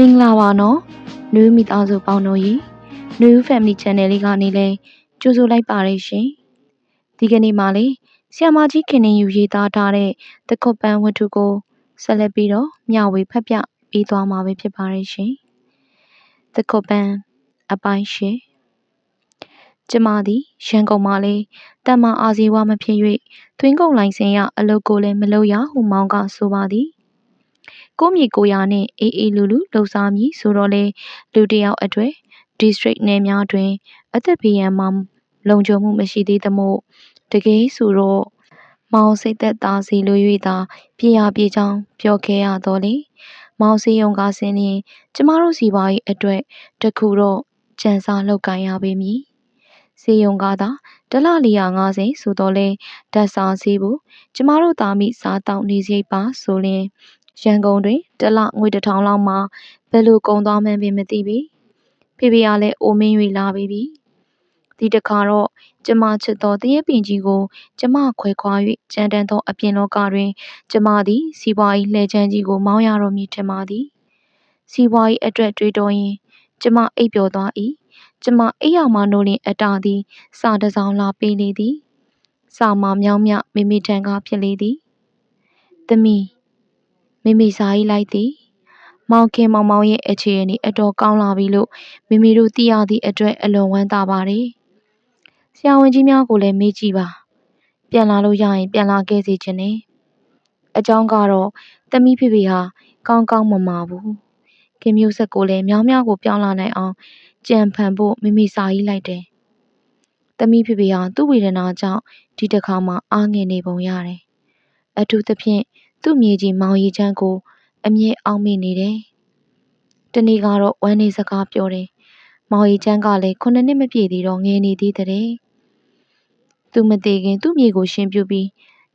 မင်္ဂလာပါနော်နွေမိသားစုပေါင်းတို့ရေနွေ Family Channel လေးကနေလဲကြိုဆိုလိုက်ပါတယ်ရှင်ဒီကနေ့မှလေဆီယမကြီးခင်နေယူရေးသားထားတဲ့တခုတ်ပန်းဝတ္ထုကိုဆက်လက်ပြီးတော့မျှဝေဖတ်ပြပေးသွားမှာပဲဖြစ်ပါတယ်ရှင်တခုတ်ပန်းအပိုင်းရှင်ကျမသည်ရန်ကုန်မှာလေတမအာဇီဝမဖြစ်၍သွင်းကုန်လိုင်စင်ရအလုပ်ကိုလည်းမလုပ်ရဟုမောင်းကဆိုပါသည် ကိုမြေကိုရာနှင့်အေးအေးလူလူလှုပ်ရှားမည်ဆိုတော့လေလူတယောက်အတွေ့ district နယ်များတွင် အသက်ဘေးရန်မှလုံခြုံမှုမရှိသေးသမို့တကယ်ဆိုတော့မောင်စိတ်သက်သာစီလို၍သာပြေရပြေချောင်းပြောခဲ့ရတော့လေမောင်စီယုံကားစင်းရင် ကျမတို့စီပါ၏အတွက်တခုတော့ကြံစားလောက်ကန်ရပေမည်စီယုံကားသာတလ450ဆိုတော့လေဓာတ်စာစီးဖို့ကျမတို့သားမိစားတောက်နေစိပါဆိုရင် ရန်ကုန်တွင်တလငွေ တစ်ထောင်လောက်မှဘယ်လိုကုန်သွားမှန်းပင် မသိပေ ဖေဖေကလည်း အိုမင်း၍လာပြီပြီ ဒီတခါတော့ ကျမချစ်သောတရက်ပင်ကြီးကို ကျမခွဲခွာ၍ကြမ်းတမ်းသော အပြင်လောကတွင် ကျမသည် စီးပွားရေးလှည့်ချမ်းကြီးကို မောင်းရတော့မည် ထင်ပါသည် စီးပွားရေးအတွက် တွေးတော်ရင်ကျမ အိပ်ပျော်သွား၏ကျမ အိပ်ရမှနိုးလင်အတားသည် စာတစ်စောင်လာပေးလေသည် စာမမြောင်းမြမိမိထံက ဖြစ်လေသည် သမီး မိမိစာရေးလိုက်သည်မောင်ခင်မောင်မောင်ရဲ့အခြေအနေအတော်ကောင်းလာပြီလို့မိမိတို့သိရသည့်အတွက်အလွန်ဝမ်းသာပါတယ်ဆရာဝန်ကြီးများကိုလည်းမေးကြည့်ပါပြန်လာလို့ရရင်ပြန်လာခဲ့စေချင်တယ်အကြောင်းကတော့သမီးဖေဖေဟာကောင်းကောင်းမမာဘူးခင်မျိုးဆက်ကိုလည်းမြောင်းမြောက်ကိုပြောင်းလာနိုင်အောင်ကြံဖန်ဖို့မိမိစာရေးလိုက်တယ်သမီးဖေဖေဟာသူ့ဝေဒနာကြောင့်ဒီတစ်ခါမှအားငယ်နေပုံရတယ်အထူးသဖြင့် သူ့မြေကြီးမောင်ရီချမ်းကို အမြဲအောက်မေ့နေတယ်။တနေ့ကတော့ ဝမ်းနည်းစကားပြောတယ်။မောင်ရီချမ်းကလည်းခုနှစ်နှစ်မပြည့်သေးတော့ငယ်နေသေးတဲ့။သူမသေးခင်သူ့မြေကိုရှင်းပြပြီး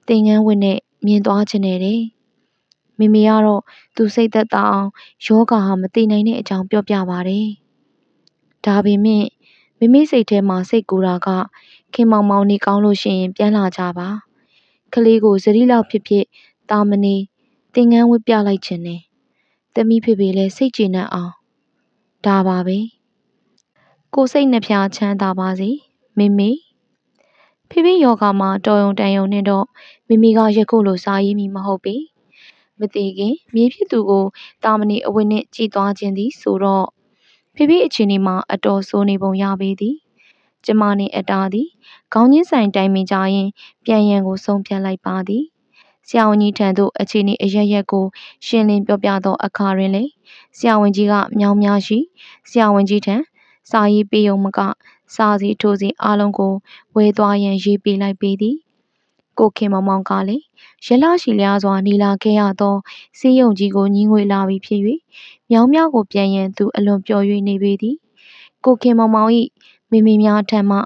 သင်ငန်းဝတ်နဲ့မြင်သွားချင်တယ်တဲ့။မိမိကတော့သူစိတ်သက်သာအောင်ယောဂါဟာမသိနိုင်တဲ့အကြောင်းပြောပြပါတယ်။ဒါပေမဲ့မိမိစိတ်ထဲမှာစိတ်ကူတာကခင်မောင်မောင်နေကောင်းလို့ရှိရင်ပြန်လာကြပါ။ကလေးကိုစတိလောက်ဖြစ်ဖြစ် တာမဏေသင်္ကန်းဝတ်ပြလိုက်ချင်တယ်။သမီးဖေဖေလည်းစိတ်ကျေနပ်အောင်။ဒါပါပဲ။ကိုယ်စိတ်နှဖျားချမ်းသာပါစေမေမေ။ဖေဖေယောဂမှာတော်ယုံတန်ယုံနဲ့တော့မိမိကယခုလိုစားရည်မီမဟုတ်ပေ။မသေးခင်မြေဖြစ်သူကိုတာမဏေအဝတ်နှင့်ကြည်သွားခြင်းသည်ဆိုတော့ဖေဖေအခြေအနေမှာအတော်ဆိုးနေပုံရပေသည်။ကျမနှင့်အတားသည်ခေါင်းချင်းဆိုင်တိုင်ပင်ကြရင်ပြန်ရန်ကိုဆုံးဖြတ်လိုက်ပါသည် ဆရာဝန်ကြီးထံသို့အခြေအနေအရပ်ရပ်ကိုရှင်းလင်းပြောပြသောအခါတွင်လည်းဆရာဝန်ကြီးကမြောင်းများရှိဆရာဝန်ကြီးထံစာရေးပေးုံမကစာစီထိုးစီအားလုံးကိုဝဲသွားရန်ရေးပေးလိုက်ပေသည်ကိုခင်မောင်မောင်ကလည်းရလရှိလျားစွာနီလာခဲ့ရသောစေးရုံကြီးကိုညီးငွေလာပြီးဖြစ်၍မြောင်းများကိုပြန်ရန်သူအလွန်ပျော်၍နေပေသည်ကိုခင်မောင်မောင်၏မိမိများထံမှ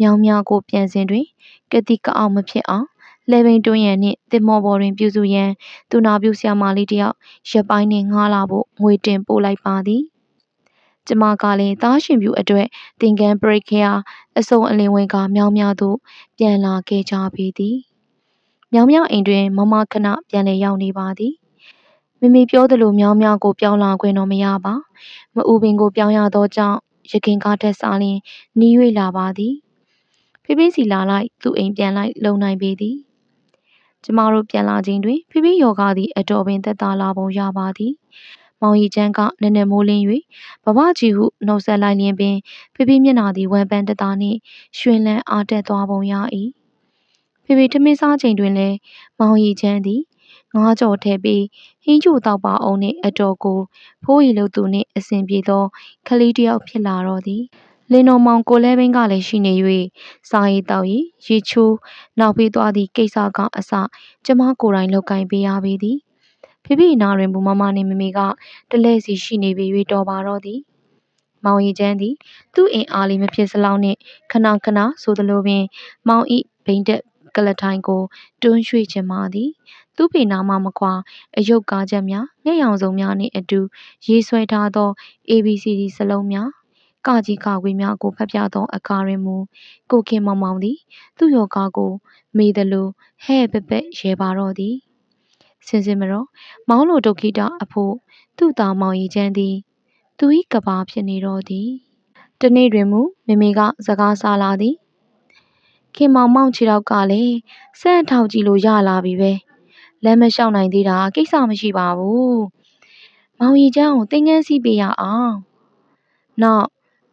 မြောင်းများကိုပြန်စဉ်တွင်ကတိကအောင်မဖြစ်အောင် လှဲဘိန်းတွန်းရန်နှင့်သင်္ဘောပေါ်တွင် ပြုစုရန် သူနာပြုဆရာမလေးတစ်ယောက်ရက်ပိုင်းနှင့်ငှားလာဖို့ငွေတင်ပို့လိုက်ပါသည်။ကျမကလည်းသားရှင်ပြူအတွက်သင်္ကန်းပရိတ်ခဲအားအစုံအလင်ဝင်ကမြောင်းများသို့ပြန်လာခဲ့ကြပေသည်။မြောင်းများအိမ်တွင်မမခဏပြန်လည်ရောက်နေပါသည်။မိမိပြောသလိုမြောင်းများကိုပြောင်းလာခွင့်တော့မရပါ။မအူပင်ကိုပြောင်းရသောကြောင့်ရခင်ကားထက်စားလျင်နီး၍လာပါသည်။ဖေဖေးစီလာလိုက်သူ့အိမ်ပြန်လိုက်လုံနိုင်ပေသည် ကျမတို့ပြန်လာချိန်တွင်ဖိဖိယောဂသည်အတော်ပင်သက်သာလာပုံရပါသည်။မောင်ရီချမ်းကနက်နက်မိုးလင်း၍ဘဘကြီးဟုနှုတ်ဆက်လိုက်လျင်ပင်ဖိဖိမျက်နှာသည်ဝမ်းပန်းတသားနှင့်ရွှင်လန်းအားတက်သွားပုံရ၏။ဖိဖိထမင်းစားချိန်တွင်လည်းမောင်ရီချမ်းသည်ငါးကြော်ထဲပြီးဟင်းချိုတောက်ပါအောင်နှင့်အတော်ကိုဖိုးရီလို့သူနှင့်အစဉ်ပြေသောကလေးတစ်ယောက်ဖြစ်လာတော့သည်။ လင်းတော်မောင်ကိုလဲဘင်းကလည်းရှိနေ၍စားရည်တောက်ရည်ရေချိုးနောက်ပေးသွားသည့်ကိစ္စကအစကျမကိုယ်တိုင်လုပ်ကိုင်ပေးရပေသည်ဖိဖိနာတွင်ဘူမမနှင့်မမေကတလဲစီရှိနေပြီ၍တော်ပါတော့သည်မောင်ရီချမ်းသည်သူ့အင်အားလေးမဖြစ်စလောက်နှင့်ခဏခဏဆိုသလိုပင် မောင်ဤဘိန်တက်ကလထိုင်ကိုတွန်းရွှေ့ခြင်းမာသည် သူ့ဖေနာမမကွာအယုတ်ကားချက်များငှက်ရောင်စုံများနှင့်အတူရေးဆွဲထားသော ABCD စလုံးများ ကကြီးကဝေများကိုဖတ်ပြသောအခါတွင်မူကိုခင်မောင်မောင်သည် သူ့ယောဂကို မေးသလိုဟဲ့ပက်ပက်ရဲပါတော့သည်ဆစင်စစ်မတော်မောင်းလိုဒုက္ခိတအဖို့သူ့သားမောင်ရီချမ်းသည် သူ၏ကဘာဖြစ်နေတော့သည်တနေ့တွင်မူမေမေကစကားဆလာသည်ခင်မောင်မောင်ခြေတော့ကလည်းစမ်းထောက်ကြည့်လို့ရလာပြီပဲလမ်းမလျှောက်နိုင်သေးတာကိစ္စမရှိပါဘူးမောင်ရီချမ်းကိုသင်ငန်းစီးပေးရအောင်နောက်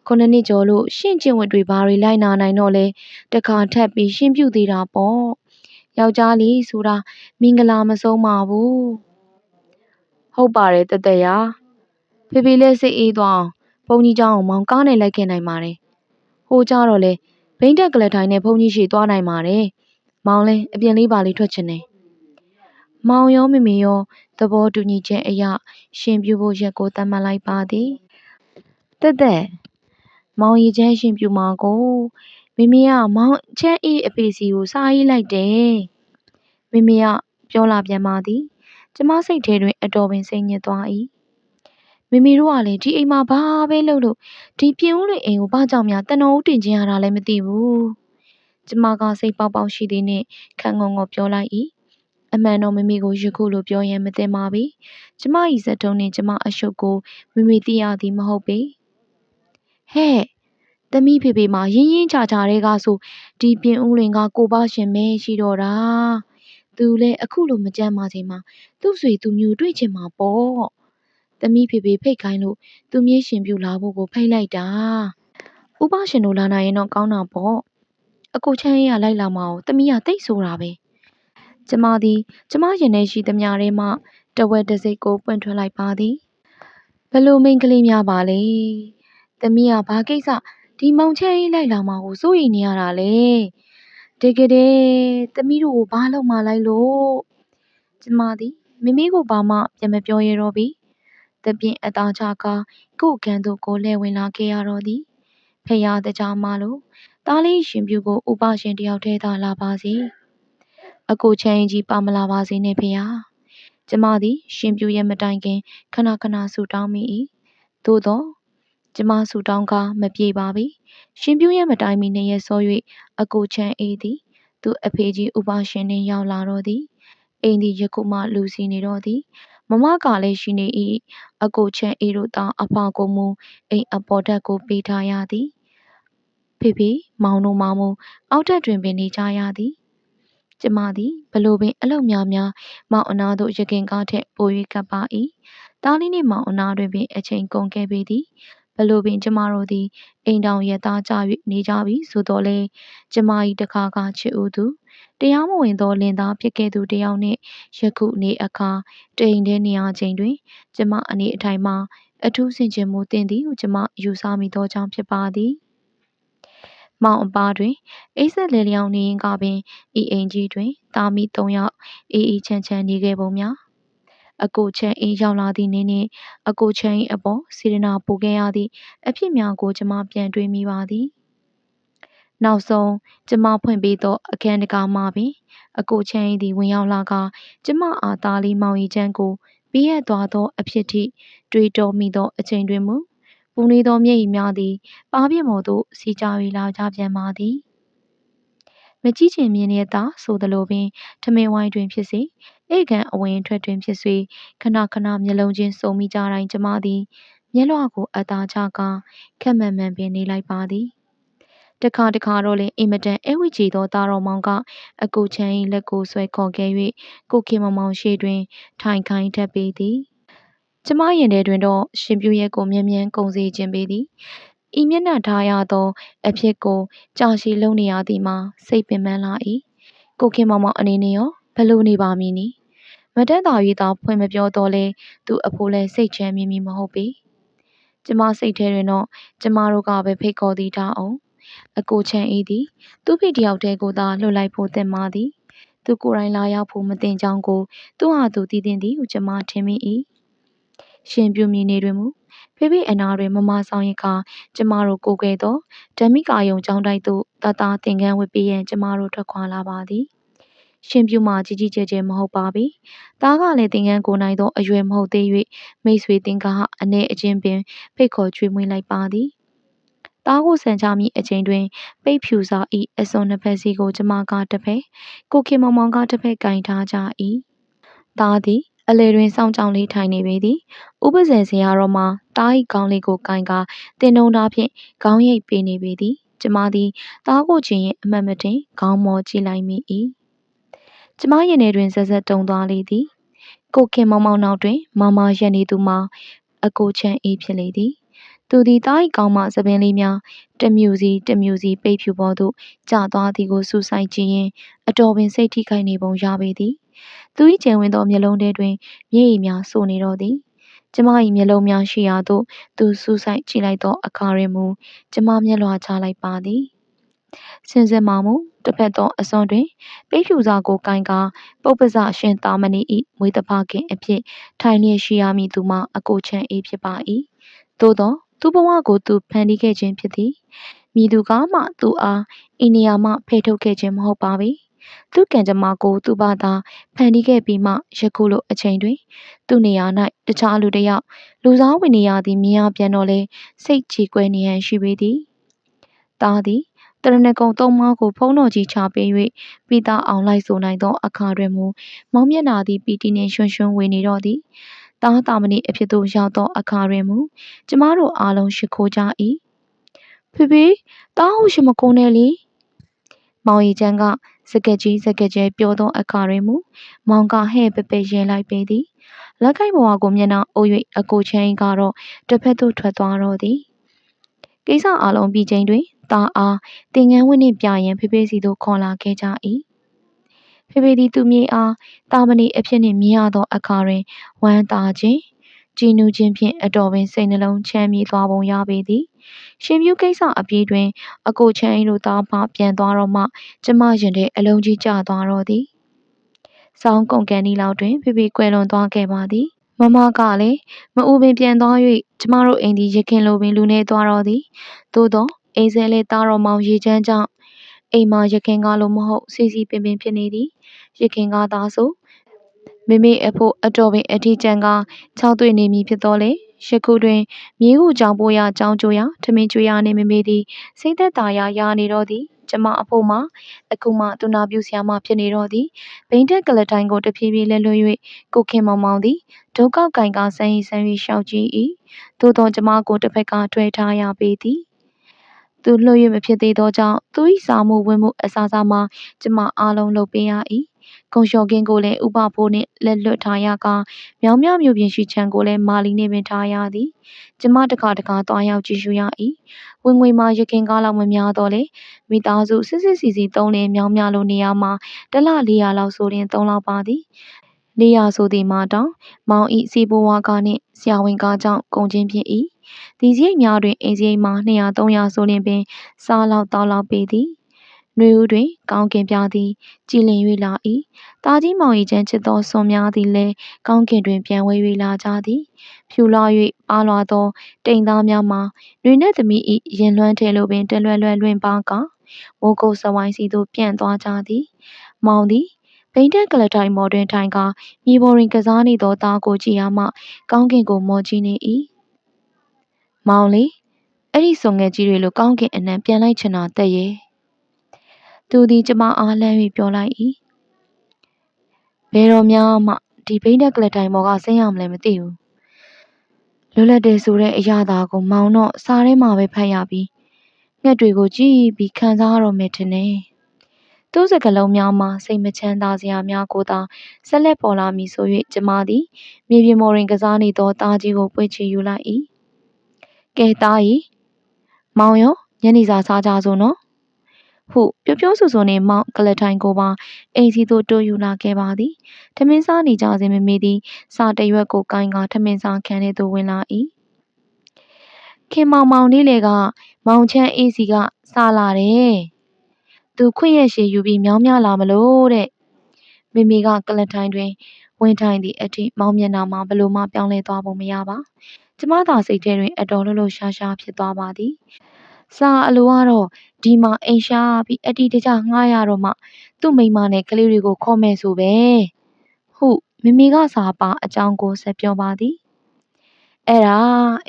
ခုနှစ်နှစ်ကျော်လို့ရှင့်ကျင့်ဝတ်တွေဘာတွေလိုက်နာနိုင်တော့လဲတခါထပ်ပြီးရှင်းပြသေးတာပေါ့ယောက်ျားလေးဆိုတာမင်္ဂလာမဆုံးပါဘူးဟုတ်ပါတယ်တသက်ရာဖေဖေလည်းစိတ်အေးသွားအောင်ဘုန်းကြီးเจ้าကိုမောင်ကားနဲ့လိုက်ခဲ့နိုင်ပါတယ်ဟိုကြတော့လေဘိန်းတက်ကလထိုင်နဲ့ဘုန်းကြီးရှိသွားနိုင်ပါတယ်မောင်လဲအပြင်လေးပါလေးထွက်ချင်တယ်မောင်ရောမမေရောသဘောတူညီချက်အရရှင်ပြဖို့ရက်ကိုတတ်မှတ်လိုက်ပါသည်တက်တက် မောင်ရီချမ်းရှင်ပြမှာကိုမိမိကမောင်ချမ်းအေးအဖေစီကိုစာရေးလိုက်တယ်မိမိကပြောလာပြန်ပါသည်ကျမစိတ်ထဲတွင်အတော်ပင်စိတ်ညစ်သွား၏မိမိတို့ကလည်းဒီအိမ်မှာဘာပဲလုပ်လို့ဒီပြင်ဦးလွင်အိမ်ကိုဘာကြောင့်များတနော်ဦးတင်ခြင်းရတာလည်းမသိဘူးကျမကစိတ်ပေါက်ပေါက်ရှိသည်နှင့်ခန့်ငုံငုံပြောလိုက်၏အမှန်တော့မိမိကိုယခုလိုပြောရန်မသင့်ပါပေကျမ၏ဇက်တုံးနှင့်ကျမအရှုပ်ကိုမိမိသိရသည်မဟုတ်ပေ ဟဲ့သမီးဖေဖေမှာရင်းရင်းချာချာတွေကဆိုဒီပြင်ဦးလွင်ကကိုပါရှင်မဲရှိတော့တာသူလည်းအခုလိုမကြမ်းပါချိန်မှာသူ့ဆွေသူမျိုးတွေ့ချင်မှာပေါ့သမီးဖေဖေဖိတ်ခိုင်းလို့သူမြေးရှင်ပြူလာဖို့ကိုဖိတ်လိုက်တာဥပရှင်တို့လာနိုင်ရင်တော့ကောင်းတာပေါ့အကိုချမ်းရလိုက်လာမအောင်သမီးကတိတ်ဆိုတာပဲကျမသည်ကျမရင်ထဲရှိသမျှထဲမှတဝက်တစိတ်ကိုပွင့်ထွက်လိုက်ပါသည်ဘလို့မိန်ကလေးများပါလေ သမီးကဘာကိစ္စဒီမောင်ချမ်းရေးလိုက်လာမှာကိုစိုးရိမ်နေရတာလေတကယ်တည်းသမီးတို့ကိုဘာလုပ်မှလိုက်လို့ကျမသည်မိမိကိုဘာမှပြန်မပြောရတော့ပြီတပြင်းအသားချကာကို့ကန်သို့ကိုလှည့်ဝင်လာခဲ့ရတော့သည်ဖရာတကြားမလို့တားလေးရှင်ပြူကိုဥပရှင်တယောက်ထဲသာလာပါစေအကိုချမ်းကြီးပါမလာပါစေနဲ့ဖရာကျမသည်ရှင်ပြူရဲ့မတိုင်ခင်ခဏခဏဆူတောင်းမိ၏သို့သော ကျမဆူတောင်းကားမပြေပါပြီရှင်ပြူရဲ့မတိုင်မီနေရစော၍အကိုချမ်းအေးသည် သူအဖေကြီးဥပရှင်နှင့်ရောက်လာတော့သည်အိမ်သည်ယခုမှလူစီနေတော့သည်မမကလည်းရှိနေ၏အကိုချမ်းအေးတို့သားအဖကိုမူအိမ်အပေါ်ဓာတ်ကိုပေးထားရသည်ဖေဖေမောင်တို့မောင်မူအောက်ထပ်တွင်ပင်နေကြရသည်ကျမသည်ဘလို့ပင်အလုပ်များများမောင်အနာတို့ရခင်ကားထက်ပို၍ကပ်ပါ၏တားလေးနှင့်မောင်အနာတွင်ပင်အချိန်ကုန်ခဲ့ပေသည် ဘလို့ပင်ကျမတို့သည်အိမ်တောင်ရသားကြ၍နေကြပြီဆိုတော့လေကျမ၏တခါကချစ်ဦးသူတရားမဝင်သောလင်သားဖြစ်ခဲ့သူတယောက်နှင့်ယခုနေအခါတိမ်ထဲနေရချိန်တွင် ကျမအနေအထိုင်မှာအထူးဆင်ခြင်မှုတင်သည်ဟုကျမယူဆမိသောကြောင့်ဖြစ်ပါသည်မောင်အပါတွင်အိဆက်လေလျောင်းနေရင်ကပင်ဤအိမ်ကြီးတွင်တာမီ၃ယောက်အေးအေးချမ်းချမ်းနေခဲ့ပုံများ အကိုချမ်းအေးရောက်လာသည့်နေ့နှင့် အကိုချမ်း၏အပေါ် စေရနာပူခဲ့ရသည့် အဖြစ်များကို ကျမပြန်တွေးမိပါသည် နောက်ဆုံး ကျမဖွင့်ပေးသော အခန်းတကာမှပင် အကိုချမ်း၏သည် ဝင်ရောက်လာကကျမအား သားလေးမောင်ရီချမ်းကို ပေးအပ်သွားသောအဖြစ်ထိ တွေးတောမိသောအချိန်တွင်မူ ပူနေသောမျက်ရည်များသည် ပါးပြစ်မော်သို့ စီကြ၍လာကြပြန်ပါသည် မကြည့်ချင်မြင်ရတာဆိုသလိုပင် ထမင်းဝိုင်းတွင်ဖြစ်စေ ဧကန်အဝင်ထွက်တွင်ဖြစ်စေခဏခဏမျက်လုံးချင်းစုံမိကြတိုင်းကျမသည်မျက်လွှာကိုအသာချကာခက်မှန်မှန်ပင်နေလိုက်ပါသည်တခါတခါတော့လေအင်မတန်အဲဝိချီသောသားတော်မောင်ကအကိုချမ်း၏လက်ကိုဆွဲခေါ်ခဲ့၍ကိုခင်မောင်မောင်ရှေ့တွင် ထိုင်ခိုင်းထပ်ပေသည်ကျမရင်ထဲတွင်တော့ရှင်ပြူရဲကိုမြင်းမြန်းကုံစေခြင်းပေသည်ဤမျက်နှာထားရသောအဖြစ်ကိုကြာရှည်လုံးနေရသည်မှာစိတ်ပင်ပန်းလာ၏ကိုခင်မောင်မောင်အနေနဲ့ရောဘလို့နေပါမည်နည်း မတတ်သာ၍သာဖွင့်မပြောတော့လဲသူအဖိုးလည်းစိတ်ချမ်းမြေ့မည်မဟုတ်ပေကျမစိတ်ထဲတွင်တော့ကျမတို့ကပဲဖိတ်ခေါ်သည်ထားအောင်အကိုချမ်းအေးသည်သူ့ဖေတယောက်တည်းကိုသာလှုပ်လိုက်ဖို့တင်မာသည်သူကိုယ်တိုင်လာရောက်ဖို့မတင်ကြောင်းကိုသူ့ဟာသူတည်တင်သည်ဟုကျမထင်မိ၏ရှင်ပြူမီနေတွင်မူဖေဖေအနာတွင်မမဆောင်ရင်ခါကျမတို့ကိုကဲသောဓမ္မိကာယုံကျောင်းတိုက်သို့တသားသင်ခန်းဝတ်ပေးရန်ကျမတို့ထွက်ခွာလာပါသည် ရှင်ပြူမှာကြီးကြီးကျယ်ကျယ်မဟုတ်ပါပေ။သားကလည်းသင်ခန်းကိုနိုင်သောအရွယ်မဟုတ်သေး၍မိတ်ဆွေသင်္ကားအ내အချင်းပင်ဖိတ်ခေါ်ကျွေးမွေးလိုက်ပါသည်။သားကိုဆန်ချမိအချိန်တွင် ပိတ်ဖြူစာဤအစွန်နှစ်ဖက်စီကိုကျမကတစ်ဖက်ကိုခင်မောင်မောင်ကတစ်ဖက်ကင်ထားကြ၏သားသည်အလေတွင်စောင့်ကြောင်လေးထိုင်နေပေသည်ဥပဇင်ဆရာတော်မှာတား၏ခေါင်းလေးကိုကင်ကာတင်တုံသားဖြင့်ခေါင်းရိပ်ပေးနေပေသည်ကျမသည်သားကိုချင်းရင်အမှတ်မတင်ခေါင်းမော်ကြည့်လိုက်မိ၏ ကျမရင်ထဲတွင်ဇက်ဇက်တုံသွားလေသည်ကိုခင်မောင်မောင်နောက်တွင်မမရက်နေသူမှာအကိုချမ်းအေးဖြစ်လေသည် သူသည်တား၏ကောင်းမှသပင်လေးများတမြူစီတမြူစီပိတ်ဖြူပေါ်သို့ကျသွားသည်ကိုစူဆိုင်ကြည့်ရင်အတော်ပင်စိတ်ထိခိုက်နေပုံရပေသည်သူ၏ကျယ်ဝန်းသောမျက်လုံးထဲတွင်မျက်ရည်များစိုနေတော့သည်ကျမ၏မျက်လုံးများရှိရာသို့သူစူဆိုင်ကြည့်လိုက်သောအခါတွင်မူကျမမျက်လွှာချလိုက်ပါသည် စင်စစ်မှမူတစ်ဖက်သောအစွန်တွင်ပိတ်ဖြူစာကိုကင်ကာပုပ္ပဇရှင်သာမဏေ၏မွေးတဖခင်အဖြစ်ထိုင်လျက်ရှိရမည်သူမှာအကိုချမ်းအေးဖြစ်ပါ၏သို့သောသူဘဝကိုသူဖန်တီးခဲ့ခြင်းဖြစ်သည်မည်သူကမှသူအားဤနေရာမှဖယ်ထုတ်ခဲ့ခြင်းမဟုတ်ပါပေသူကံကြမ္မာကိုသူဘာသာဖန်တီးခဲ့ပြီးမှယခုလိုအချိန်တွင် သူ့နေရာ၌တခြားလူတစ်ယောက်လူစားဝင်နေရသည်မြင်ရပြန်တော့လေစိတ်ချီကွဲနေဟန်ရှိပေသည်သားသည် တရဏဂုံသုံးပါးကိုဖုံးတော်ကြီးချပေး၍ပိသားအောင်လိုက်ဆိုနိုင်သောအခါတွင်မူမောင်မျက်နာသည်ပီတိနှင့်ရွှင်ရွှင်ဝေနေတော့သည်သားတာမဏိအဖြစ်သို့ရောက်သောအခါတွင်မူကျမတို့အားလုံးရှိခိုးကြ၏ဖေဖေသားဟုရှိမကုန်းနဲ့လေမောင်ရီချမ်းကစကက်ကြီးစကက်ကျဲပြောသောအခါတွင်မူမောင်ကဟဲ့ပပေရင်လိုက်ပေသည်လက်ကိုက်ဘဝကိုမျက်နှာအုပ်၍အကိုချမ်းကတော့တစ်ဖက်သို့ထွက်သွားတော့သည်ကိစ္စအလုံးပြီးချိန်တွင် သားအားတင်ငန်းဝင်းနှင့်ပြရန်ဖေဖေစီသို့ခေါ်လာခဲ့ကြ၏ဖေဖေသည်သူမြေအားတာမဏိအဖြစ်နှင့်မြင်ရသောအခါတွင်ဝမ်းသာခြင်းကြည်နူးခြင်းဖြင့်အတော်ပင်စိတ်နှလုံးချမ်းမြေ့သွားပုံရပေသည်ရှင်ပြုကိစ္စအပြီးတွင် အကိုချမ်း၏တို့သားမှပြန်သွားတော့မှကျမရင်ထဲအလုံးကြီးကျသွားတော့သည်စောင်းကုန်ကန်ဒီလောက်တွင်ဖေဖေကွယ်လွန်သွားခဲ့ပါသည်မမကလည်းမအူပင်ပြန်သွား၍ကျမတို့အိမ်သည်ရခင်လိုပင်လူနေသွားတော့သည်သို့သော အိမ်ဆဲလေးသားတော်မောင်ရေချမ်းကြောင့်အိမ်မှာရခင်ကားလိုမဟုတ်စီစီပင်ပင်ဖြစ်နေသည်ရခင်ကားသားဆိုမိမိအဖို့အတော်ပင်အထီးကျန်ကား၆တွေ့နေမည်ဖြစ်သောလေယခုတွင်မြေးဟုကြောင်ပိုးရကြောင်ကြိုရထမင်းကျွေးရနှင့်မမေသည်စိတ်သက်သာရာရနေတော့သည်ကျမအဖို့မှာအခုမှသူနာပြုဆရာမဖြစ်နေတော့သည်ဘိန်းထက်ကလတိုင်းကိုတဖြည်းဖြည်းလဲလွှဲ၍ကိုခင်မောင်မောင်သည်ဒုက္ခကင်ကဆန်းရီဆန်းရီရှောက်ကြည့်၏သို့သောကျမကိုတစ်ဖက်ကထွဲထားရပေသည် သူလှုပ်၍မဖြစ်သေးသောကြောင့်သူ၏စာမှုဝင်မှုအစားစားမှာကျမအားလုံးလုပ်ပေးရ၏ဂုံလျှော်ခင်းကိုလည်းဥပဖိုးနှင့်လက်လွတ်ထားရကာမြောင်မြမြို့ပြင်ရှိချမ်းကိုလည်းမာလီနှင့်ပင်ထားရသည်ကျမတခါတခါသွားရောက်ကြည့်ရှုရ၏ဝင်ငွေမှာရခင်ကားလောက်မများတော့လေမိသားစုစစ်စစ်စီစီသုံးလင်းမြောင်မြလိုနေရာမှာတလ400လောက်ဆိုရင်သုံးလောက်ပါသည်400ဆိုသည်မှာတောင်မောင်ဤစီဘိုဝါကားနှင့်ဆရာဝန်ကားကြောင့်ကုန်ချင်းဖြစ်၏ ဒီစရိတ်များတွင်အိမ်စရိတ်မှာ200 300ဆိုရင်ပင်စားလောက်တောက်လောက်ပေသည်နွေဦးတွင်ကောင်းကင်ပြသည်ကြည်လင်၍လာ၏တာကြီးမောင်၏ချမ်းချစ်သောဆွန်များသည်လည်းကောင်းကင်တွင်ပြန်ဝဲ၍လာကြသည်ဖြူလာ၍ပါလွာသောတိမ်သားများမှာနှွေနှင့်သမီး၏ရင်လွှမ်းထဲလိုပင်တလွယ်လွယ်လွင်ပါကမိုးကုတ်စဝိုင်းစီသို့ပြန့်သွားကြသည်မောင်သည်ဘိန်းတက်ကလတိုင်မော်တွင်ထိုင်ကာမြေပေါ်တွင်ကစားနေသောသားကိုကြည့်ရမှကောင်းကင်ကိုမော်ကြည့်နေ၏ မောင်လေးအဲ့ဒီစုံငယ်ကြီးတွေလိုကောင်းကင်အနံပြန်လိုက်ချင်တာတဲ့ရဲ့သူသည်ကျမအားလှမ်း၍ပြောလိုက်၏ဘယ်တော်များမှဒီဘိန်းတက်ကလတိုင်မော်ကဆင်းရမလဲမသိဘူးလွတ်လပ်တယ်ဆိုတဲ့အရာသာကိုမောင်တော့စားထဲမှာပဲဖတ်ရပြီးငှက်တွေကိုကြည့်ပြီးခံစားရတော့မယ်ထင်တယ်သူ့စကလုံးများမှာစိတ်မချမ်းသာစရာများကိုသာဆက်လက်ပေါ်လာမည်ဆို၍ကျမသည်မြေပြင်ပေါ်တွင်ကစားနေသောသားကြီးကိုပွင့်ချယူလိုက်၏ ကဲသားကြီးမောင်ရောညနေစာစားကြစို့နော်ဟုပြောပြောဆိုဆိုနှင့်မောင်ကလထိုင်ကိုပါအိမ်စီသို့တိုးယူလာခဲ့ပါသည်ထမင်းစားနေကြစဉ်မမေသည်စာတရွက်ကိုကိုင်းကထမင်းစားခန်းထဲသို့ဝင်လာ၏ခင်မောင်မောင်လေးလေကမောင်ချမ်းအေးစီကစားလာတယ်သူခွင့်ရရှည်ယူပြီးမြောင်းမြလာမလို့တဲ့မိမိကကလထိုင်တွင်ဝင်ထိုင်သည့်အထိမောင်မျက်နှာမှာဘလို့မှပြောင်းလဲသွားပုံမရပါ ကျမသာစိတ်ထဲတွင်အတော်လှုပ်လှုပ်ရှားရှားဖြစ်သွားပါသည်စာအလိုကတော့ဒီမှာအိမ်ရှားပြီးအတီတကျငှားရတော့မှသူ့မိန်းမနဲ့ကလေးတွေကိုခေါ်မယ်ဆိုပဲဟုမိမိကစာပါအကြောင်းကိုဆက်ပြောပါသည်အဲ့ဒါ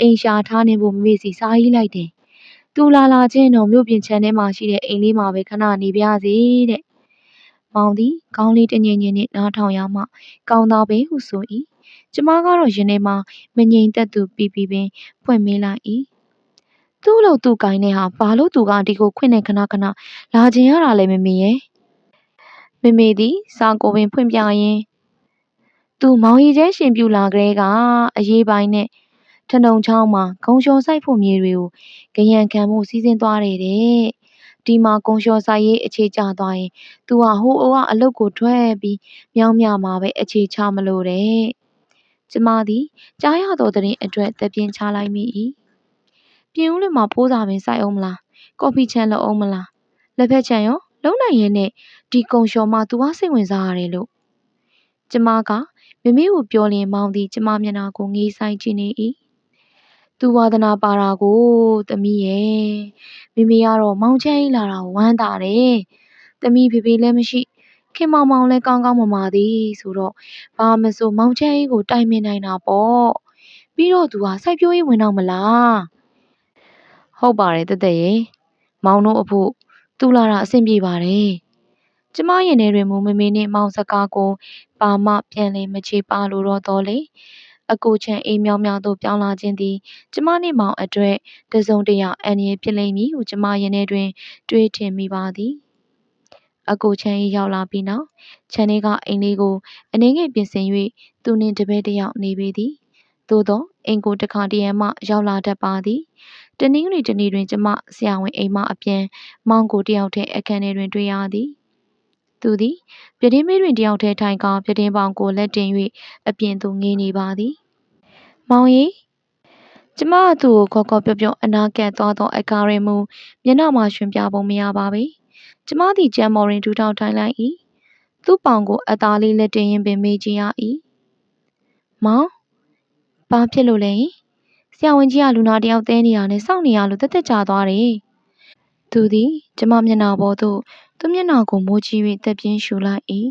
အိမ်ရှာထားနေဖို့မမေ့စီစားရေးလိုက်တယ်သူလာလာချင်းတော့မြို့ပြင်ခြံထဲမှာရှိတဲ့အိမ်လေးမှာပဲခဏနေပြစေတဲ့ မောင်သည်ခေါင်းလေးတငင်ငင်နှင့်နားထောင်ရမှကောင်းသားပဲဟုဆို၏ကျမကတော့ရင်ထဲမှာမငြိမ်သက်သူပီပီပင်ဖွင့်မေးလိုက်၏သူ့လို့သူ့ကိုင်းနဲ့ဟာဘာလို့သူကဒီကိုခွင့်နဲ့ခဏခဏလာခြင်းရတာလဲမမေရဲ့မမေသည်စာကိုပင်ဖွင့်ပြရင်းသူမောင်ရီကျဲရှင်ပြူလာကလေးကအရေးပိုင်းနဲ့ထနုံချောင်းမှာဂုံလျှော်ဆိုင်ဖို့မြေတွေကိုကရန်ခံမှုစီစဉ်သွားတယ်တဲ့ ဒီမှာဂုံလျှော်ဆိုင်ရေးအခြေချသွားရင် သူဟာ ဟိုအိုကအလုတ်ကိုထွက်ပြီး မြောင်းမြမှာပဲ အခြေချမလို့တဲ့ ကျမသည် ကြားရသောသတင်းအတွက်တပြင်းချလိုက်မိ၏ပြင်ဦးလွင်မှာ ပိုးစာပင်စိုက်အောင်မလား ကော်ဖီချန်လုပ်အောင်မလား လက်ဖက်ချန်ရော လုံနိုင်ရဲ့နဲ့ ဒီကုံလျှော်မှ သူက စိတ်ဝင်စားရတယ်လို့ ကျမက မမေကိုပြောလျင် မောင်သည် ကျမမျက်နှာကို ငေးဆိုင်ကြည့်နေ၏ သူဝါသနာပါတာကိုသမီးရဲ့မိမိကတော့မောင်ချမ်းကြီးလာတာဝမ်းသာတယ်သမီးဖေဖေလည်းမရှိခင်မောင်မောင်လည်းကောင်းကောင်းမမာသည်ဆိုတော့ဘာမဆိုမောင်ချမ်းကြီးကိုတိုင်ပင်နိုင်တာပေါ့ပြီးတော့သူဟာစိုက်ပျိုးရေးဝင်တော့မလားဟုတ်ပါတယ်တက်တက်ရဲ့မောင်တို့အဖို့သူလာတာအဆင်ပြေပါတယ်ကျမရင်ထဲတွင်မူမမေနှင့်မောင်စကားကိုပါမပြန်လည်မချေပါလိုတော့တော်လေ အကိုချံအိမ်မြောင်မြောင်သို့ပြောင်းလာခြင်းသည်ကျမနှင့်မောင်အတွက်တစုံတရာအန္တရာယ်ဖြစ်လိမ့်မည်ဟုကျမရင်ထဲတွင် တွေးထင်မိပါသည်အကိုချမ်း၏ရောက်လာပြီးနောက်ချန်နေကအိမ်လေးကိုအနေငယ်ပြင်ဆင်၍သူနှင့်တပည့်တယောက်နေပေသည်သို့သောအိမ်ကိုတခါတရံမှရောက်လာတတ်ပါသည်တနင်္ဂနွေတနေ့တွင်ကျမဆရာဝန်အိမ်မှအပြန်မောင်ကိုတယောက်တည်းအခန်းထဲတွင်တွေ့ရသည် သူသည်ပြတင်းမေးတွင်တယောက်တည်းထိုင်ကာပြတင်းပေါင်ကိုလက်တင်၍အပြင်သို့ငေးနေပါသည်မောင်ရီကျမကသူ့ကိုခေါ်ခေါ်ပြောပြောအနာကပ်သွားသောအခါတွင်မူမျက်နှာမှာရွှင်ပြပုံမရပါပေကျမသည်ကြံမော်ရင်ဒူးထောက်ထိုင်လိုက်၏သူ့ပေါင်ကိုအသားလေးလက်တင်ရင်ပင်မေးကြည့်ရ၏မောင်ဘာဖြစ်လို့လဲဆရာဝန်ကြီးကလူနာတယောက်သဲနေတာနဲ့စောင့်နေရလို့တက်တက်ကြသွားတယ် သူသည် ကျမမျက်နှာပေါ်သို့ သူ့မျက်နှာကို မိုးကြည့်၍တက်ပြင်းရှူလိုက်၏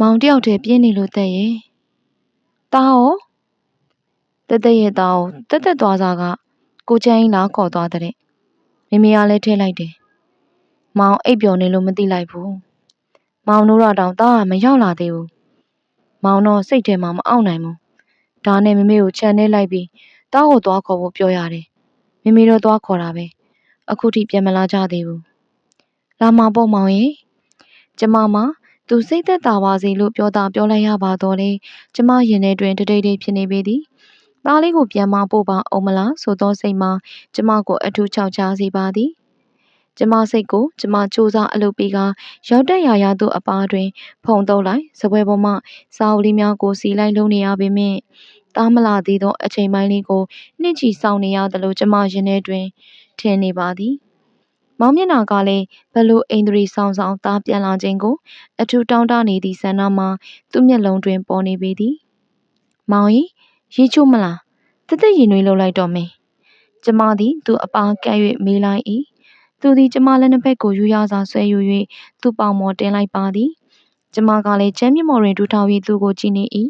မောင်တယောက်တည်း ပြင်းနေလို့တက်ရဲ့တာရောတက်တက်ရဲ့တာကိုတက်တက်သွားစားကကိုချမ်းကြီးလား ခေါ်သွားတဲ့မိမိကလည်း ထည့်လိုက်တယ် မောင်အိပ်ပျော်နေလို့ မသိလိုက်ဘူး မောင်တို့တော့တောင်တာကမရောက်လာသေးဘူး မောင်တော့ စိတ်ထဲမှာ မအောင်နိုင်ဘူး ဒါနဲ့မမေကို ခြံထဲလိုက်ပြီးတားကို သွားခေါ်ဖို့ ပြောရတယ်မမေတော့ သွားခေါ်တာပဲ အခုထိပြန်မလာကြသေးဘူးလာမှာပေါ့မောင်ရေကျမမသူစိတ်သက်သာပါစေလို့ပြောတာပြောလိုက်ရပါတော့လေကျမရင်ထဲတွင်တတိတ်တိတ်ဖြစ်နေပေသည်သားလေးကိုပြန်မပို့ပါအောင်မလားဆိုသောစိတ်မှာကျမကိုအထူးချောက်ချစေပါသည်ကျမစိတ်ကိုကျမစူးစမ်းအလုပ်ပြီးကရောက်တက်ရာရာသို့အပါတွင် ဖုံတော့လိုက်စပွဲပေါ်မှစာအုပ်လေးများကိုစီလိုက်လုံးနေရပေမယ့်တားမလာသေးသောအချိန်ပိုင်းလေးကိုနှင့်ချီဆောင်နေရသလိုကျမရင်ထဲတွင် ထင်နေပါသည်မောင်မျက်နှာကလည်းဘလို့အိန္ဒြေဆောင်ဆောင်သားပြန်လာခြင်းကို အထူးတောင်းတနေသည့်ဆန္ဒမှာသူ့မျက်လုံးတွင်ပေါ်နေပေသည်မောင်ကြီးရေချိုးမလားတသက်ရင်တွေလှုပ်လိုက်တော့မင်းကျမသည်သူ့အပါကပ်၍မေးလိုက်၏သူသည်ကျမလက်နှစ်ဖက်ကိုယူရစာဆွဲယူ၍သူ့ပေါင်ပေါ်တင်လိုက်ပါသည်ကျမကလည်းချမ်းမြမော်တွင်ဒူးထောင်၍သူ့ကိုကြည့်နေ၏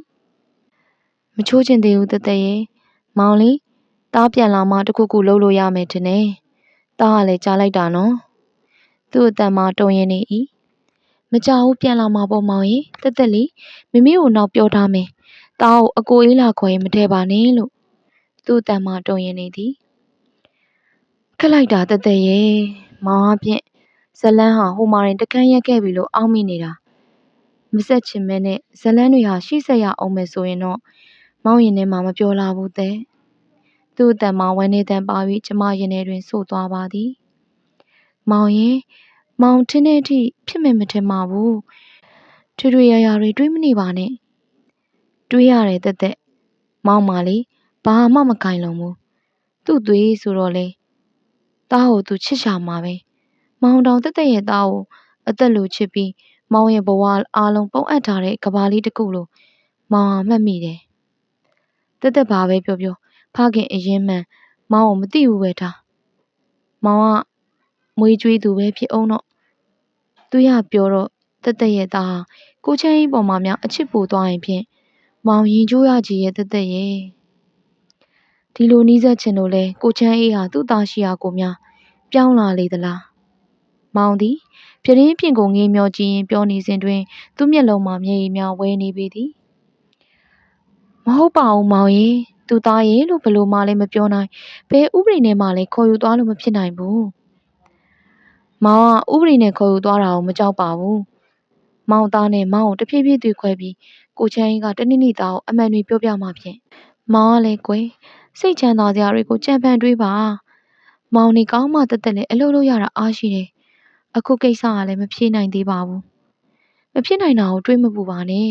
မချိုးချင်သေးဘူးတသက်ရဲ့မောင်လေး တားပြန်လာမှတခုခုလှုပ်လို့ရမယ်ထင်တယ်တားကလည်းကြားလိုက်တာနော်သူ့အတန်မှတုံရင်နေ၏မကြဘူးပြန်လာမှာပေါ့မောင်ရေတက်တက်လေးမမေကိုနောက်ပြောထားမယ်တားကိုအကိုအေးလာခေါ်ရင်မထဲပါနဲ့လို့သူ့အတန်မှတုံရင်နေသည်ခက်လိုက်တာတက်တက်ရဲ့မောင်အပြင်ဇလန်းဟာဟိုမာရင်တကန်းရက်ခဲ့ပြီလို့အောက်မိနေတာမဆက်ချင်မဲနဲ့ဇလန်းတွေဟာရှိဆက်ရအောင်မယ်ဆိုရင်တော့မောင်ရင်ထဲမှာမပြောလာဘူးတဲ့ သူ့အတန်မှာဝမ်းနေတန်ပါပြီးကျမရင်ထဲတွင်ဆို့သွားပါသည်မောင်ရင်မောင်ထင်းတဲ့အထိဖြစ်မယ်မထင်ပါဘူးထွေထွေရရတွေတွေးမနေပါနဲ့တွေးရတယ်တက်တက်မောင်မာလေးဘာမှမကင်လုံးဘူးသူ့သွေးဆိုတော့လေတားကိုသူချစ်ရှာမှာပဲမောင်တောင်တက်တက်ရဲ့သားကိုအသက်လိုချစ်ပြီးမောင်ရဲ့ဘဝအားလုံးပုံအပ်ထားတဲ့ကဘာလေးတစ်ခုလိုမောင်ဟာမှတ်မိတယ်တက်တက်ဘာပဲပြောပြော ဖခင်အရင်မှန်မောင်ကိုမသိဘူးပဲထားမောင်ကမွေးကြွေးသူပဲဖြစ်အောင်တော့သူရပြောတော့တက်တက်ရဲ့သားဟာကိုချမ်းကြီးပေါ်မှာများအချစ်ပူသွားရင်ဖြင့်မောင်ရင်ကျိုးရကြီးရဲ့တက်တက်ရဲ့ဒီလိုနီးစပ်ချင်လို့လဲကိုချမ်းအေးဟာသူ့သားရှိရာကိုများပြောင်းလာလေသလားမောင်သည်ပြတင်းပြင်ကိုငေးမျောကြည့်ရင်ပြောနေစဉ်တွင်သူ့မျက်လုံးမှာမျက်ရည်များဝဲနေပေသည်မဟုတ်ပါဘူးမောင်ရေ သူသားရေလို့ဘလို့မှလည်းမပြောနိုင်ဘယ်ဥပဒေနဲ့မှလည်းခေါ်ယူသွားလို့မဖြစ်နိုင်ဘူးမောင်ကဥပဒေနဲ့ခေါ်ယူသွားတာကိုမကြောက်ပါဘူးမောင်သားနဲ့မောင်ကိုတဖြည်းဖြည်းသွေးခွဲပြီးကိုချမ်းကြီးကတနေ့နေ့သားကိုအမှန်တွေပြောပြမှဖြင့်မောင်ကလည်းကွယ်စိတ်ချမ်းသာစရာတွေကိုကြံဖန်တွေးပါမောင်နေကောင်းမှတက်တက်လည်းအလုပ်လုပ်ရတာအားရှိတယ်အခုကိစ္စကလည်းမဖြေနိုင်သေးပါဘူးမဖြစ်နိုင်တာကိုတွေးမပူပါနဲ့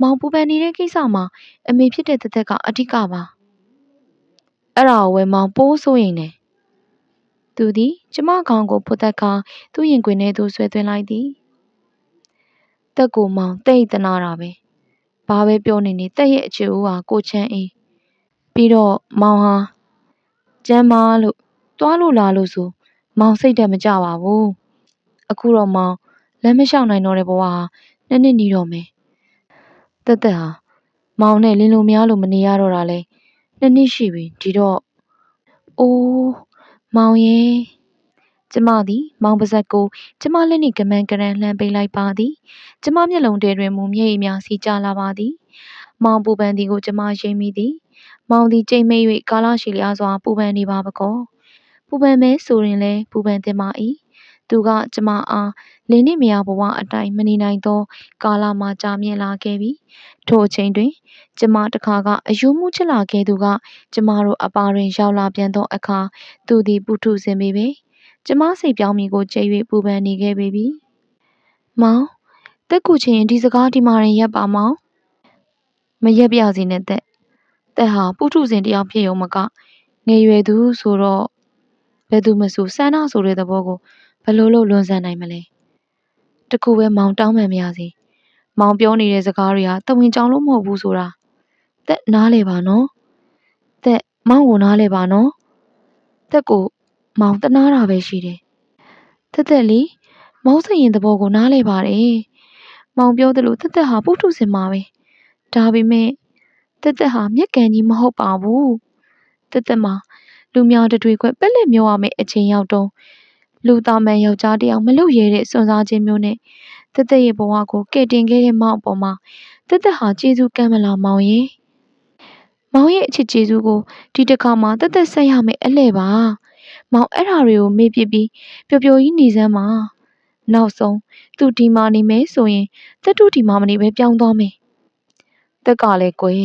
မောင်ပူပန်နေတဲ့ကိစ္စမှာအမေဖြစ်တဲ့တက်တက်ကအဓိကပါအဲ့ဒါကိုဝယ်မောင်ပိုးဆိုရင်တယ်သူသည်ကျမခေါင်းကိုဖွတ်သက်ခါသူ့ရင်ခွင်ထဲသို့ဆွဲသွင်းလိုက်သည်တက်ကိုမောင်တိတ်တနာတာပဲဘာပဲပြောနေနေတက်ရဲ့အချစ်ဦးဟာကိုချမ်းအေးပြီးတော့မောင်ဟာကျမ်းမာလို့တွားလို့လာလို့ဆိုမောင်စိတ်တက်မကြပါဘူးအခုတော့မောင်လမ်းမလျှောက်နိုင်တော့တဲ့ဘဝဟာနှစ်နှစ်နီးတော့မယ် တက်တက်ဟာမောင်နဲ့လင်းလိုများလို့မနေရတော့တာလဲနှစ်နှစ်ရှိပြီဒီတော့အိုးမောင်ရဲ့ကျမသည်မောင်ပါဇက်ကိုကျမလက်နှင့်ကမန်းကရန်လှမ်းပေးလိုက်ပါသည်ကျမမျက်လုံးထဲတွင်မူမျက်ရည်များစီးကျလာပါသည်မောင်ပူပန်သည်ကိုကျမရိပ်မိသည်မောင်သည်ကြိမ်မိတ်၍ကာလရှည်လျားစွာပူပန်နေပါပကောပူပန်မဲဆိုရင်လည်းပူပန်တင်ပါ၏ သူက ကျမအား လင်းနှင့်မယားဘဝအတိုင်း မနေနိုင်သော ကာလမှကြာမြင့်လာခဲ့ပြီ ထိုအချိန်တွင် ကျမတစ်ခါကအယိုးမူးချစ်လာခဲ့သူက ကျမတို့အပါတွင် ရောက်လာပြန်သောအခါ သူသည် ပုထုဇဉ်ပေပေကျမ စိတ်ပြောင်းမည်ကို ကြဲ၍ပူပန်နေခဲ့ပေပြီ မောင်တက်ကူချင်းဒီစကား ဒီမှာရင်ရက်ပါမောင် မရက်ပြစီနဲ့တက်တက်ဟာ ပုထုဇဉ်တယောက်ဖြစ်ရုံမက ငယ်ရွယ်သူဆိုတော့ ဘယ်သူမဆိုစန္ဒဆိုတဲ့သဘောကို ဘလို့လို့လွန်ဆန်နိုင်မလဲတခုပဲမောင်တောင်းမှန်မရစေမောင်ပြောနေတဲ့စကားတွေကတဝင်ကြောင်လို့မဟုတ်ဘူးဆိုတာတက်နားလေပါနော်တက်မောင်ကိုနားလေပါနော်တက်ကိုမောင်တနာတာပဲရှိတယ်တက်တက်လီမောင်စရင်သဘောကိုနားလေပါတယ်မောင်ပြောသလိုတက်တက်ဟာပုထုဇဉ်မှာပဲဒါပေမဲ့တက်တက်ဟာမျက်ကန်ကြီးမဟုတ်ပါဘူးတက်တက်မှာလူများတတွေခွဲပက်လက်မျောရမယ့်အချိန်ရောက်တော့ လူသားမှန်ယောက်ျားတယောက်မလုပ်ရတဲ့စွန့်စားခြင်းမျိုးနဲ့တက်တက်ရဲ့ဘဝကိုကဲ့တင်ခဲ့တဲ့မောင်အပေါ်မှာတက်တက်ဟာကျေးဇူးကမ်းမလားမောင်ရဲ့မောင်ရဲ့အချစ်ကျေးဇူးကိုဒီတစ်ခါမှတက်တက်ဆက်ရမယ်အလှဲ့ပါမောင်အဲ့ဓာတွေကိုမေ့ပြစ်ပြီးပျော်ပျော်ကြီးနေစမ်းပါနောက်ဆုံးသူဒီမှာနေမယ်ဆိုရင်တက်တူဒီမှာမနေပဲပြောင်းသွားမယ်တက်ကလည်းကွယ်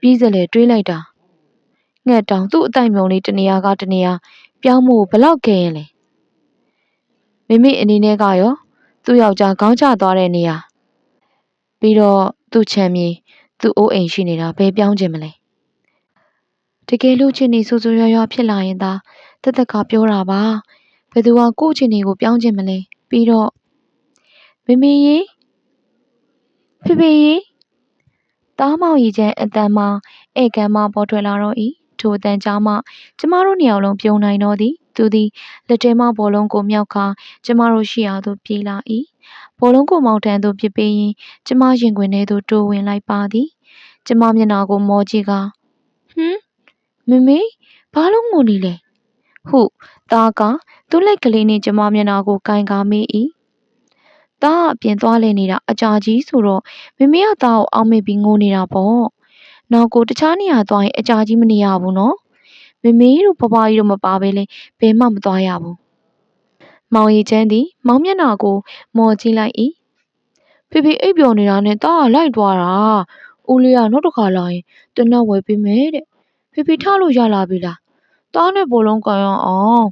ပြီးစလေတွေးလိုက်တာငှက်တောင်သူ့အတိုင်မြုံလေးတနေရာကတနေရာပြောင်းမှုဘလောက်ခဲရင်လဲ မိမိအနေနဲ့ကရောသူ့ယောက်ျားခေါင်းချသွားတဲ့နေရာပြီးတော့သူ့ချမ်းမြေသူ့အိုးအိမ်ရှိနေတာဘယ်ပြောင်းခြင်းမလဲတကယ်လို့ချင်းနေဆူဆူရွရွဖြစ်လာရင်သာတက်တက်ကပြောတာပါဘယ်သူကကို့ချင်းနေကိုပြောင်းခြင်းမလဲပြီးတော့မမေရေဖေဖေရေတားမောင်ရီချမ်းအတန်မှဧကန်မှပေါ်ထွက်လာတော့၏ထိုအတန်ကြားမှကျမတို့နှစ်ယောက်လုံးပြုံနိုင်တော့သည် သူသည် လက်ထဲမှဘောလုံးကိုမြောက်ခါကျမတို့ရှိရာသို့ ပြေးလာ၏ဘောလုံးကို မောင်ထံသို့ပစ်ပေးရင်း ကျမရင်ခွင်ထဲသို့ တိုးဝင်လိုက်ပါသည် ကျမမျက်နှာကို မော်ကြည့်ကဟမ်မမေ ဘာလို့ငိုနေလဲ ဟု သားက သူ့လက်ကလေးနှင့် ကျမမျက်နှာကိုကင်ကားမိ၏သားအပြင်သွားလဲနေတာ အကြာကြီးဆိုတော့မမေက သားကို အောက်မေ့ပြီး ငိုနေတာပေါ့ နောက်ကို တခြားနေရာသွားရင် အကြာကြီးမနေရဘူးနော် မမေတို့ဘဘကြီးတို့မပါဘဲလဲဘယ်မှမသွားရဘူးမောင်ရီချမ်းသည် မောင်မျက်နှာကိုမော်ကြည့်လိုက်၏ဖေဖေအိပ်ပျော်နေတာနဲ့တားကလိုက်သွားတာဦးလေးကနောက်တစ်ခါလာရင်တနက်ဝယ်ပေးမယ်တဲ့ဖေဖေထလို့ရလာပြီလားတားနဲ့ဘောလုံးကန်ရအောင်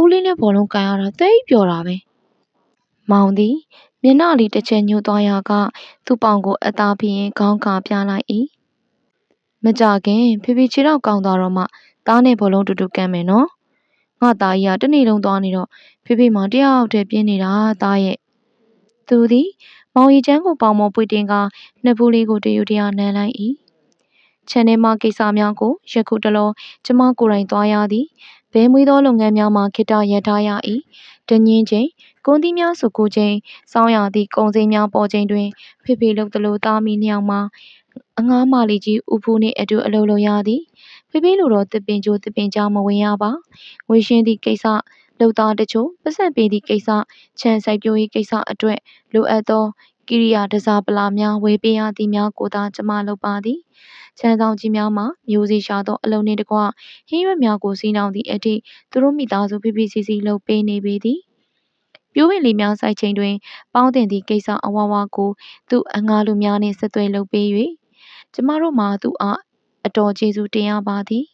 ဦးလေးနဲ့ဘောလုံးကန်ရတာသိပ်ပျော်တာပဲမောင်သည်မျက်နှာလေးတစ်ချက်ညှို့သွားရာကသူ့ပေါင်ကိုအသားပြင်းခေါင်းကာပြလိုက်၏မကြခင်ဖေဖေခြေတော့ကောင်းသွားတော့မှ သားနဲ့ဘောလုံးတူတူကမ်းမယ်နော်ငါသားကြီးကတနေ့လုံးသွားနေတော့ဖေဖေမောင်တယောက်တည်းပြင်းနေတာသားရဲ့သူသည်မောင်ရီချမ်းကိုပေါင်မောပွေတင်ကနှစ်ဖူးလေးကိုတယူတရနမ်းလိုက်၏ခြံထဲမှကိစ္စများကိုယခုတလောကျမကိုယ်တိုင်သွားရသည်ဘဲမွေးသောလုပ်ငန်းများမှာခိတရထားရ၏တညင်းချင်းကုန်းသီးများဆိုကိုချင်းစောင်းရသည့်ကုံစင်းများပေါ်ချင်းတွင်ဖေဖေလုတ်တလို့သားမီနှစ်ယောက်မှအငားမလေးကြီးဦးဖူးနှင့်အတူအလုပ်လုပ်ရသည် ဖေဖေလိုတော့တစ်ပင်ကျိုးတစ်ပင်ကြားမဝင်ရပါငွေရှင်းသည့်ကိစ္စလုံသားတချို့ပတ်စံပေးသည့်ကိစ္စခြံစိုက်ပျိုးရေးကိစ္စအတွက်လိုအပ်သောကိရိယာတစားပလာများဝယ်ပေးရသည်များကိုသာကျမလုပ်ပါသည်ခြံဆောင်ကြီးများမှာမျိုးစေ့ရှာသောအလုံးနှင့်တကွဟင်းရွက်များကိုစီးနှောင်သည့်အထိသူတို့မိသားစုဖိဖိစီစီလုပ်ပေးနေပေသည်ပြိုးပင်လေးများစိုက်ချိန်တွင် ပေါင်းတင်သည့်ကိစ္စအဝဝကိုသူ့အငှားလူများနှင့်ဆက်သွယ်လုပ်ပေး၍ကျမတို့မှာသူအား အတော်ကျေးဇူးတင်ရပါသည်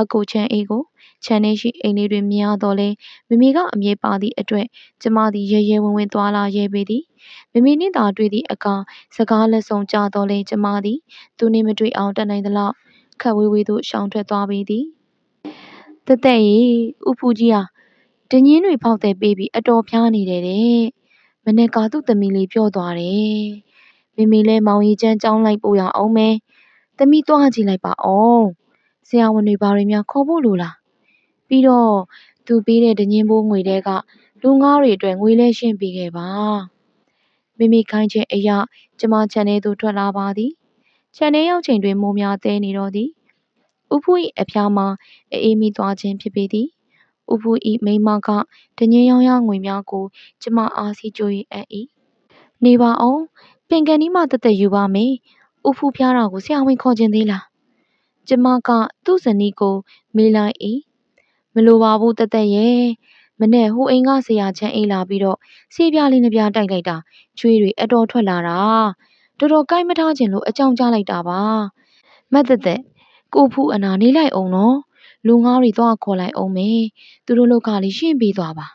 အကိုချမ်းအေးကိုခြံထဲရှိအိမ်လေးတွင်မြင်ရတော့လဲမမေကအမြဲပါသည့်အတွက်ကျမသည်ရဲရဲဝံ့ဝံ့သွားလာရဲပေသည်မမေနှင့်သာတွေ့သည့်အခါစကားလက်ဆောင်ကြတော့လဲကျမသည်သူနှင့်မတွေ့အောင်တတ်နိုင်သလောက်ခပ်ဝေးဝေးသို့ရှောင်ထွက်သွားပေသည်တက်တက်ရေဥဖူကြီးဟာတညင်းတွေဖောက်တဲ့ပေးပြီးအတော်ဖျားနေတယ်တဲ့မနေ့ကသူ့သမီးလေးပြောသွားတယ်မမေလဲမောင်ရီချမ်းကြောင်းလိုက်ပို့ရအောင်မယ် သမီးသွားကြည့်လိုက်ပါအောင်ဆရာဝန်တွေဘာတွေများခေါ်ဖို့လိုလားပြီးတော့သူပေးတဲ့ဒညင်းဘိုးငွေတဲကလူငါးတွေအတွက်ငွေလဲရှင်းပေးခဲ့ပါမိမိခိုင်းခြင်းအရာကျမခြံထဲသို့ထွက်လာပါသည်ခြံထဲရောက်ချိန်တွင်မိုးများသဲနေတော့သည်ဥဖူ၏အဖျားမှာအေးမိသွားခြင်းဖြစ်ပေသည်ဥဖူ၏မိန်းမကဒညင်းရောင်းရငွေများကိုကျမအားစီကြို၍အပ်၏နေပါအောင်ပင်ကန်ဒီမှတက်တက်ယူပါမယ် ဥဖူဖျားတာကိုဆရာဝန်ခေါ်ခြင်းသေးလားကျမကသူ့ဇနီးကိုမေးလိုက်၏မလိုပါဘူးတက်တက်ရဲ့မနဲ့ဟိုအိမ်ကဆရာချမ်းအိမ်လာပြီးတော့ဆေးပြားလေးနှစ်ပြားတိုက်လိုက်တာချွေးတွေအတော်ထွက်လာတာတော်တော်ကိုက်မထားခြင်းလို့အကြောင်းကြားလိုက်တာပါမတ်တက်တက်ကိုဖူအနာနေလိုက်အောင်နော်လူငါးတွေသွားခေါ်လိုက်အောင်မေသူတို့လောက်ကလေးရှင်းပေးသွားပါ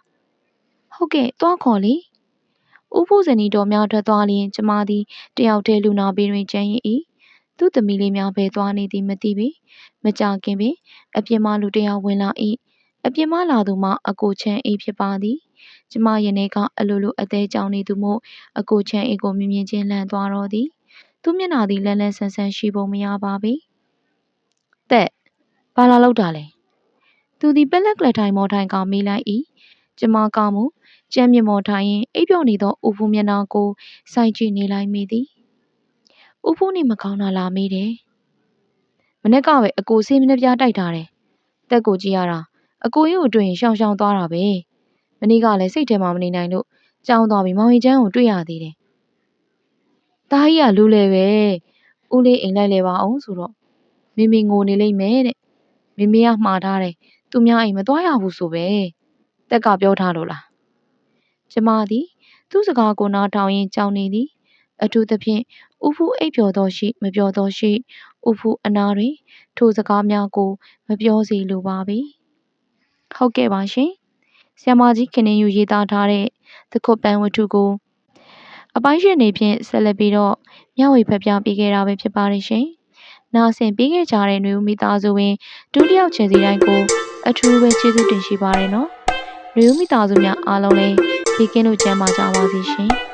ဟုတ်ကဲ့သွားခေါ်လေ ဥဖူဇနီတော်များထွက်သွားလျင်ကျမသည်တယောက်တည်းလူနာဘေးတွင်ကျန်ရင်၏သူ့သမီးလေးများပဲသွားနေသည်မသိပေမကြခင်ပင်အပြင်မှလူတစ်ယောက်ဝင်လာ၏အပြင်မှလာသူမှာအကိုချမ်းအေးဖြစ်ပါသည်ကျမယနေ့ကအလိုလိုအသေးကြောင်နေသူမို့အကိုချမ်းအေးကိုမြင်မြင်ချင်းလှမ်းသွားတော့သည်သူမျက်နှာသည်လန်းလန်းဆန်းဆန်းရှိပုံမရပါပေတဲ့ဘာလာလောက်တာလဲသူသည်ပက်လက်ကလက်ထိုင်မော်ထိုင်ကမေးလိုက်၏ကျမကမူ ကြမ်းမြင့်မော်ထိုင်ရင်အိပ်ပျော်နေသောဦးဖူးမျက်နှာကိုစိုက်ကြည့်နေလိုက်မိသည်ဦးဖူးနေမကောင်းတာလာမေးတယ်မနေ့ကပဲအကိုစေးမနှပြားတိုက်ထားတယ်တက်ကိုကြည့်ရတာအကိုကြီးကိုတွေ့ရင်ရှောင်ရှောင်သွားတာပဲမနေ့ကလည်းစိတ်ထဲမှာမနေနိုင်လို့ကြောင်းသွားပြီးမောင်ရင်ချမ်းကိုတွေ့ရသေးတယ်။တားကြီးကလူလေပဲ။ဦးလေးအိမ်လိုက်လေပါအောင်ဆိုတော့မိမိငိုနေလိမ့်မယ်တဲ့။မိမိကမှားထားတယ်။သူများအိမ်မသွားရဘူးဆိုပဲ။တက်ကပြောထားလို့လား။ ကျမသည်သူ့စကားကိုနားထောင်ရင်းကြောင်နေသည်။အထူးသဖြင့်ဥဖူအိပ်ပျော်သောရှိ မပျော်သောရှိဥဖူအနာတွင် ထိုစကားများကိုမပြောစေလိုပါပေ။ဟုတ်ကဲ့ပါရှင်။ဆ iam မကြီးခင်နှင်းယူရေးသားထားတဲ့သခုတ်ပန်းဝတ္ထုကိုအပိုင်းရှင်နေဖြင့်ဆက်လက်ပြီးတော့မျှဝေဖျက်ပြပေးခဲ့တာပဲဖြစ်ပါတယ်ရှင်။နားဆင်ပေးခဲ့ကြတဲ့ຫນွေဦးမိသားစုဝင်ဒုတိယချင်စီတိုင်းကိုအထူးပဲကျေးဇူးတင်ရှိပါတယ်နော်။ຫນွေဦးမိသားစုများအားလုံးလည်း ဒီကင်းလို့ကျမ်းမာကြပါစေရှင်။